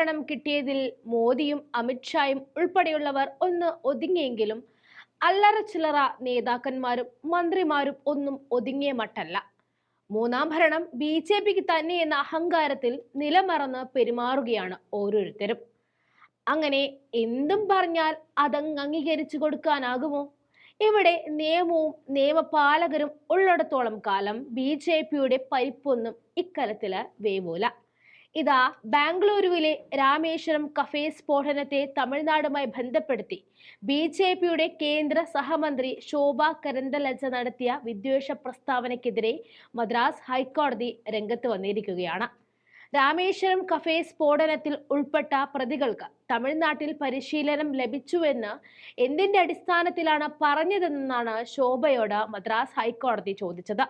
ഭരണം കിട്ടിയതിൽ മോദിയും അമിത്ഷായും ഉൾപ്പെടെയുള്ളവർ ഒന്ന് ഒതുങ്ങിയെങ്കിലും അല്ലറ ചില്ലറ നേതാക്കന്മാരും മന്ത്രിമാരും ഒന്നും ഒതുങ്ങിയ മട്ടല്ല. മൂന്നാം ഭരണം ബി ജെ പിക്ക് തന്നെ എന്ന അഹങ്കാരത്തിൽ നിലമറന്ന് പെരുമാറുകയാണ് ഓരോരുത്തരും. അങ്ങനെ എന്തും പറഞ്ഞാൽ അതങ്ങ് അംഗീകരിച്ചു കൊടുക്കാനാകുമോ? ഇവിടെ നിയമവും നിയമപാലകരും ഉള്ളിടത്തോളം കാലം ബി ജെ പിയുടെ പരിപ്പൊന്നും ഇക്കാലത്തിൽ വേവൂല. ഇതാ ബാംഗ്ലൂരുവിലെ രാമേശ്വരം കഫേ സ്ഫോടനത്തെ തമിഴ്നാടുമായി ബന്ധപ്പെടുത്തി. ബി ജെ പിയുടെ കേന്ദ്ര സഹമന്ത്രി ശോഭ കരന്തലജ നടത്തിയ വിദ്വേഷ പ്രസ്താവനയ്ക്കെതിരെ മദ്രാസ് ഹൈക്കോടതി രംഗത്ത് വന്നിരിക്കുകയാണ്. രാമേശ്വരം കഫേ സ്ഫോടനത്തിൽ ഉൾപ്പെട്ട പ്രതികൾക്ക് തമിഴ്നാട്ടിൽ പരിശീലനം ലഭിച്ചുവെന്ന് എന്തിന്റെ അടിസ്ഥാനത്തിലാണ് പറഞ്ഞതെന്നാണ് ശോഭയോട് മദ്രാസ് ഹൈക്കോടതി ചോദിച്ചത്.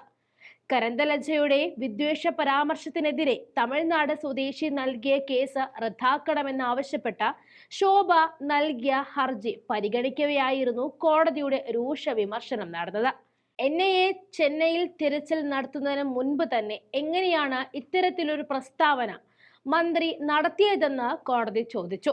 കരന്തലജയുടെ വിദ്വേഷ പരാമർശത്തിനെതിരെ തമിഴ്നാട് സ്വദേശി നൽകിയ കേസ് റദ്ദാക്കണമെന്നാവശ്യപ്പെട്ട ശോഭ നൽകിയ ഹർജി പരിഗണിക്കവെയായിരുന്നു കോടതിയുടെ രൂക്ഷ വിമർശനം നടന്നത്. എൻ ഐ എ ചെന്നൈയിൽ തിരച്ചിൽ നടത്തുന്നതിന് മുൻപ് തന്നെ എങ്ങനെയാണ് ഇത്തരത്തിലൊരു പ്രസ്താവന മന്ത്രി നടത്തിയതെന്ന് കോടതി ചോദിച്ചു.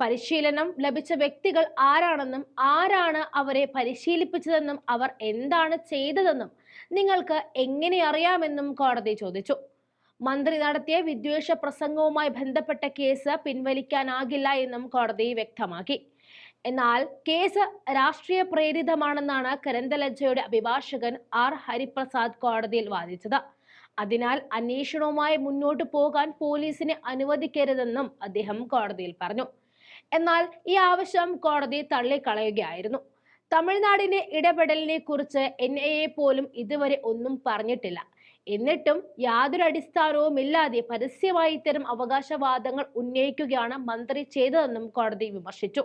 പരിശീലനം ലഭിച്ച വ്യക്തികൾ ആരാണെന്നും ആരാണ് അവരെ പരിശീലിപ്പിച്ചതെന്നും അവർ എന്താണ് ചെയ്തതെന്നും നിങ്ങൾക്ക് എങ്ങനെ അറിയാമെന്നും കോടതി ചോദിച്ചു. മന്ത്രി നടത്തിയ വിദ്വേഷ പ്രസംഗവുമായി ബന്ധപ്പെട്ട കേസ് പിൻവലിക്കാനാകില്ല എന്നും കോടതി വ്യക്തമാക്കി. എന്നാൽ കേസ് രാഷ്ട്രീയ പ്രേരിതമാണെന്നാണ് കരന്തലജ്ജയുടെ അഭിഭാഷകൻ ആർ. ഹരിപ്രസാദ് കോടതിയിൽ വാദിച്ചത്. അതിനാൽ അന്വേഷണവുമായി മുന്നോട്ട് പോകാൻ പോലീസിനെ അനുവദിക്കരുതെന്നും അദ്ദേഹം കോടതിയിൽ പറഞ്ഞു. എന്നാൽ ഈ ആവശ്യം കോടതി തള്ളിക്കളയുകയായിരുന്നു. തമിഴ്നാടിന്റെ ഇടപെടലിനെ കുറിച്ച് എൻ ഐ എ പോലും ഇതുവരെ ഒന്നും പറഞ്ഞിട്ടില്ല. എന്നിട്ടും യാതൊരു അടിസ്ഥാനവും ഇല്ലാതെ പരസ്യമായി ഇത്തരം അവകാശവാദങ്ങൾ ഉന്നയിക്കുകയാണ് മന്ത്രി ചെയ്തതെന്നും കോടതി വിമർശിച്ചു.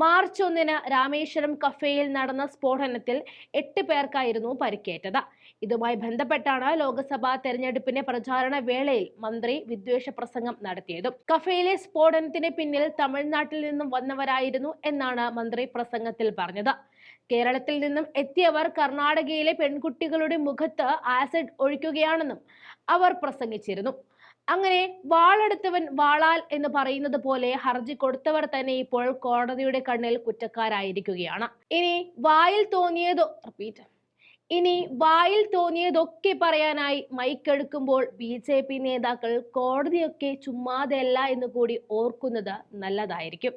മാർച്ച് ഒന്നിന് രാമേശ്വരം കഫേയിൽ നടന്ന സ്ഫോടനത്തിൽ എട്ട് പേർക്കായിരുന്നു പരിക്കേറ്റത്. ഇതുമായി ബന്ധപ്പെട്ടാണ് ലോക്സഭാ തെരഞ്ഞെടുപ്പിന്റെ പ്രചാരണ വേളയിൽ മന്ത്രി വിദ്വേഷ പ്രസംഗം നടത്തിയതും. കഫേയിലെ സ്ഫോടനത്തിന് പിന്നിൽ തമിഴ്നാട്ടിൽ നിന്നും വന്നവരായിരുന്നു എന്നാണ് മന്ത്രി പ്രസംഗത്തിൽ പറഞ്ഞത്. കേരളത്തിൽ നിന്നും എത്തിയവർ കർണാടകയിലെ പെൺകുട്ടികളുടെ മുഖത്ത് ആസിഡ് ഒഴിക്കുകയാണെന്നും അവർ പ്രസംഗിച്ചിരുന്നു. അങ്ങനെ വാളെടുത്തവൻ വാളാൽ എന്ന് പറയുന്നത് പോലെ ഹർജി കൊടുത്തവർ തന്നെ ഇപ്പോൾ കോടതിയുടെ കണ്ണിൽ കുറ്റക്കാരായിരിക്കുകയാണ്. ഇനി വായിൽ തോന്നിയതോ റിപ്പീറ്റ് ഇനി വായിൽ തോന്നിയതൊക്കെ പറയാനായി മൈക്കെടുക്കുമ്പോൾ ബി ജെ പി നേതാക്കൾ കോടതിയൊക്കെ ചുമ്മാതെയല്ല എന്ന് കൂടി ഓർക്കുന്നത് നല്ലതായിരിക്കും.